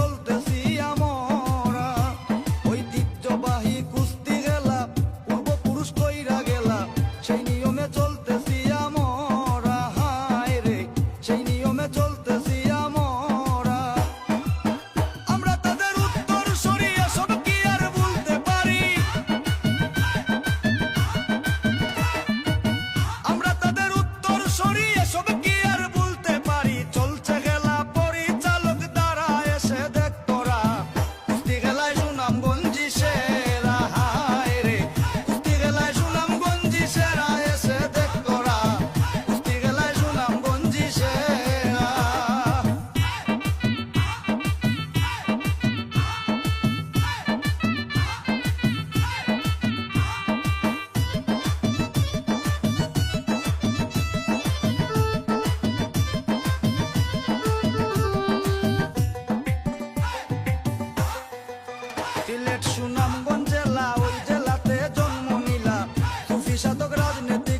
চলতেছি আমার সিলেট সুনামগঞ্জ জেলা ওই জেলাতে জন্ম নিলা সুফি সাধক রাজনীতিক